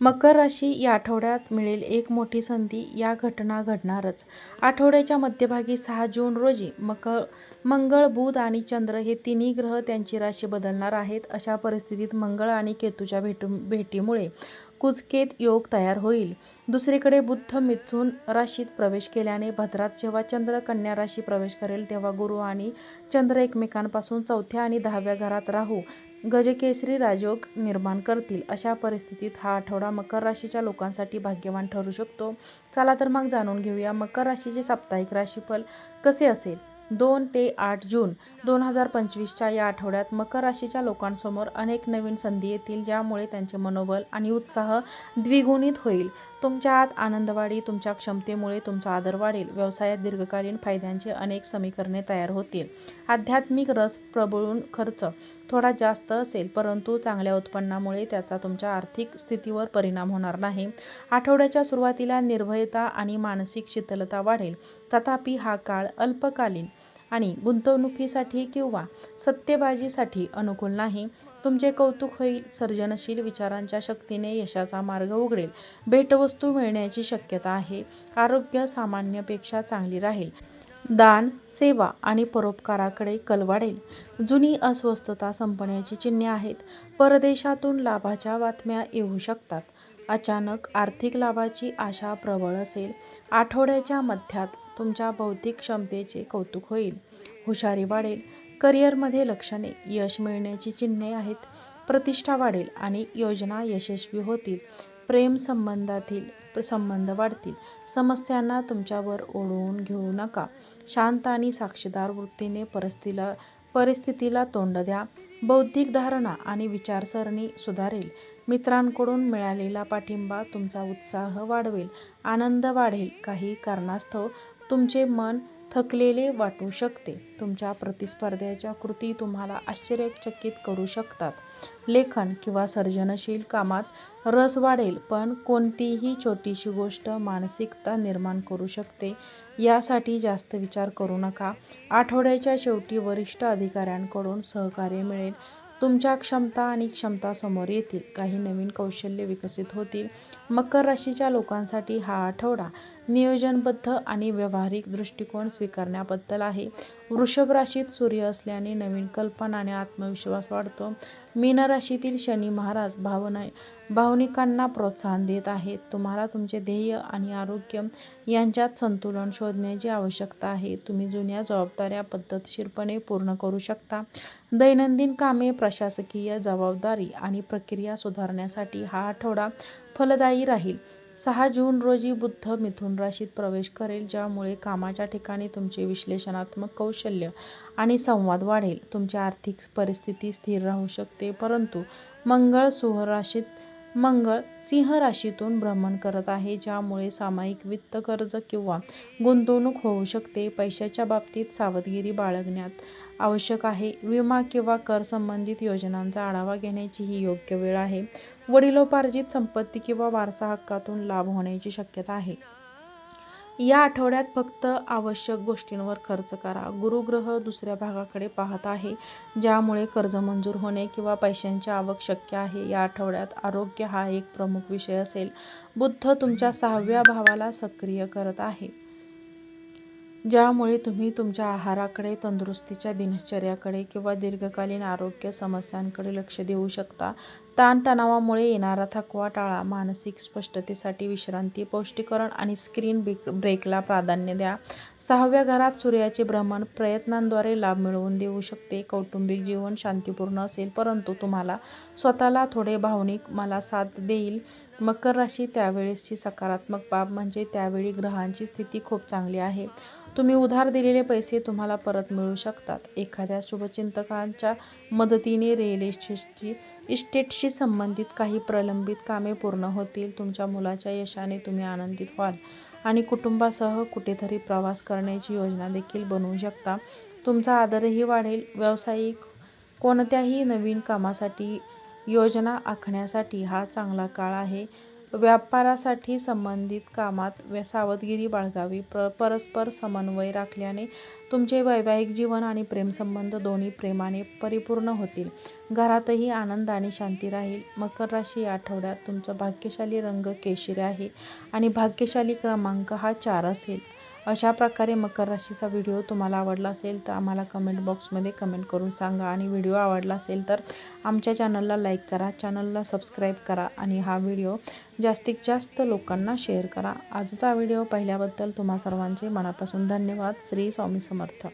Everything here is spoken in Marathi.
मकर राशी या आठवड्यात मिळेल एक मोठी संधी. या घटना घडणारच. आठवड्याच्या मध्यभागी सहा जून रोजी मकर मंगळ बुध आणि चंद्र हे तिन्ही ग्रह त्यांची राशी बदलणार आहेत. अशा परिस्थितीत मंगळ आणि केतूच्या भेटू भेटीमुळे कुचकेत योग तयार होईल. दुसरीकडे बुद्ध मिथून राशीत प्रवेश केल्याने भद्रात जेव्हा चंद्र कन्या राशी प्रवेश करेल तेव्हा गुरु आणि चंद्र एकमेकांपासून चौथ्या आणि दहाव्या घरात राहू गजकेसरी राजयोग निर्माण करतील. अशा परिस्थितीत हा आठवडा मकर राशीच्या लोकांसाठी भाग्यवान ठरू शकतो. चला तर मग जाणून घेऊया मकर राशीचे साप्ताहिक राशीफल कसे असेल? दोन ते आठ जून दोन हजार पंचवीसच्या या आठवड्यात मकर राशीच्या लोकांसमोर अनेक नवीन संधी येतील ज्यामुळे त्यांचे मनोबल आणि उत्साह द्विगुणित होईल. तुमच्या आत आनंदवाढी तुमच्या क्षमतेमुळे तुमचा आदर वाढेल. व्यवसायात दीर्घकालीन फायद्यांचे अनेक समीकरणे तयार होतील. आध्यात्मिक रस प्रबळून खर्च थोडा जास्त असेल परंतु चांगल्या उत्पन्नामुळे त्याचा तुमच्या आर्थिक स्थितीवर परिणाम होणार नाही. आठवड्याच्या सुरुवातीला निर्भयता आणि मानसिक शीतलता वाढेल. तथापि हा काळ अल्पकालीन आणि गुंतवणुकीसाठी किंवा सत्तेबाजीसाठी अनुकूल नाही. तुमचे कौतुक होईल सर्जनशील विचारांच्या शक्तीने यशाचा मार्ग उघडेल. भेटवस्तू मिळण्याची शक्यता आहे. आरोग्य सामान्यपेक्षा चांगली राहील. दान सेवा आणि परोपकाराकडे कल वाढेल. जुनी अस्वस्थता संपण्याची चिन्हे आहेत. परदेशातून लाभाच्या बातम्या येऊ शकतात. अचानक आर्थिक लाभाची आशा प्रबळ असेल आठवड्याच्या मध्यात तुमच्या बौद्धिक क्षमतेचे कौतुक होईल. हुशारी वाढेल. करिअरमध्ये लक्षणे यश मिळण्याची चिन्हे आहेत. प्रतिष्ठा वाढेल आणि योजना यशस्वी होतील. प्रेम संबंधातील संबंध वाढतील. समस्यांना तुमच्यावर ओढवून घेऊ नका. शांत आणि साक्षीदार वृत्तीने परिस्थितीला परिस्थितीला तोंड द्या. बौद्धिक धारणा आणि विचारसरणी सुधारेल. मित्रांकडून मिळालेला पाठिंबा तुमचा उत्साह वाढवेल. आनंद वाढेल. काही कारणास्तव तुमचे मन थकलेले वाटू शकते. तुमच्या प्रतिस्पर्ध्याच्या कृती तुम्हाला आश्चर्यचकित करू शकतात. लेखन किंवा सर्जनशील कामात रस वाढेल पण कोणतीही छोटीशी गोष्ट मानसिकता निर्माण करू शकते. यासाठी जास्त विचार करू नका. आठवड्याच्या शेवटी वरिष्ठ अधिकाऱ्यांकडून सहकार्य मिळेल. तुमच्या क्षमता आणि क्षमता समोर येतील. काही नवीन कौशल्य विकसित होतील. मकर राशीच्या लोकांसाठी हा आठवडा नियोजनबद्ध आणि व्यावहारिक दृष्टिकोन स्वीकारण्याबद्दल आहे. वृषभ राशीत सूर्य असल्याने नवीन कल्पना आणि आत्मविश्वास वाढतो. मीन राशीतील शनी महाराज भावना भावनिकांना प्रोत्साहन देत आहेत. तुम्हाला तुमचे ध्येय आणि आरोग्य यांच्यात संतुलन शोधण्याची आवश्यकता आहे. तुम्ही जुन्या जबाबदाऱ्या पद्धतशीरपणे पूर्ण करू शकता. दैनंदिन कामे प्रशासकीय जबाबदारी आणि प्रक्रिया सुधारण्यासाठी हा आठवडा फलदायी राहील. सहा जून रोजी बुद्ध मिथुन राशीत प्रवेश करेल ज्यामुळे कामाच्या ठिकाणी तुमचे विश्लेषणात्मक कौशल्य आणि संवाद वाढेल. तुमची आर्थिक परिस्थिती स्थिर राहू शकते परंतु मंगळ सुहराशीत मंगळ सिंह राशीतून भ्रमण करत आहे ज्यामुळे सामायिक वित्त कर्ज किंवा गुंतवणूक होऊ शकते. पैशाच्या बाबतीत सावधगिरी बाळगण्यात आवश्यक आहे. विमा किंवा कर संबंधित योजनांचा आढावा घेण्याची ही योग्य वेळ आहे. वडिलोपार्जित संपत्ती किंवा वारसा हक्कातून लाभ होण्याची शक्यता आहे. या आठवड्यात फक्त आवश्यक गोष्टींवर खर्च करा. गुरुग्रह दुसऱ्या भागाकडे पाहत आहे ज्यामुळे कर्ज मंजूर होणे किंवा पैशांची आवक शक्य आहे. या आठवड्यात आरोग्य हा एक प्रमुख विषय असेल. बुद्ध तुमच्या सहाव्या भावाला सक्रिय करत आहे. ज्यामुळे तुम्ही तुमच्या आहाराकडे तंदुरुस्तीच्या दिनचर्याकडे किंवा दीर्घकालीन आरोग्य समस्यांकडे लक्ष देऊ शकता. ताणतणावामुळे येणारा थकवा टाळा मानसिक स्पष्टतेसाठी विश्रांती पौष्टिकरण आणि स्क्रीन ब्रेक ब्रेकला प्राधान्य द्या. सहाव्या घरात सूर्याचे भ्रमण प्रयत्नांद्वारे लाभ मिळवून देऊ शकते. कौटुंबिक जीवन शांतीपूर्ण असेल परंतु तुम्हाला स्वतःला थोडे भावनिक मला साथ देईल. मकर राशी त्यावेळेसची सकारात्मक बाब म्हणजे त्यावेळी ग्रहांची स्थिती खूप चांगली आहे. तुम्ही उधार दिलेले पैसे तुम्हाला परत मिळू शकतात. एखाद्या शुभचिंतकांच्या मदतीने रिअल इस्टेटची इस्टेटशी संबंधित काही प्रलंबित कामे पूर्ण होतील. तुमच्या मुलाच्या यशाने तुम्ही आनंदित व्हाल आणि कुटुंबासह कुठेतरी प्रवास करण्याची योजना देखील बनवू शकता. तुमचा आदरही वाढेल. व्यावसायिक कोणत्याही नवीन कामासाठी योजना आखण्यासाठी हा चांगला काळ आहे. व्यापारासाठी संबंधित कामात व्य- सावधगिरी बाळगावी. प्र परस्पर समन्वय राखल्याने तुमचे वैवाहिक जीवन आणि प्रेमसंबंध दोन्ही प्रेमाने परिपूर्ण होतील. घरातही आनंद आणि शांती राहील. मकर राशी या आठवड्यात तुमचा भाग्यशाली रंग केशरी आहे आणि भाग्यशाली क्रमांक हा चार असेल. अशा प्रकारे मकर राशीचा व्हिडिओ तुम्हाला आवडला असेल तर आम्हाला कमेंट बॉक्समध्ये कमेंट करून सांगा. आणि व्हिडिओ आवडला असेल तर आमच्या चॅनलला लाईक करा. चॅनलला सबस्क्राईब करा आणि हा व्हिडिओ जास्तीत जास्त लोकांना शेअर करा. आजचा व्हिडिओ पाहिल्याबद्दल तुम्हा सर्वांचे मनापासून धन्यवाद. श्री स्वामी समर्थ.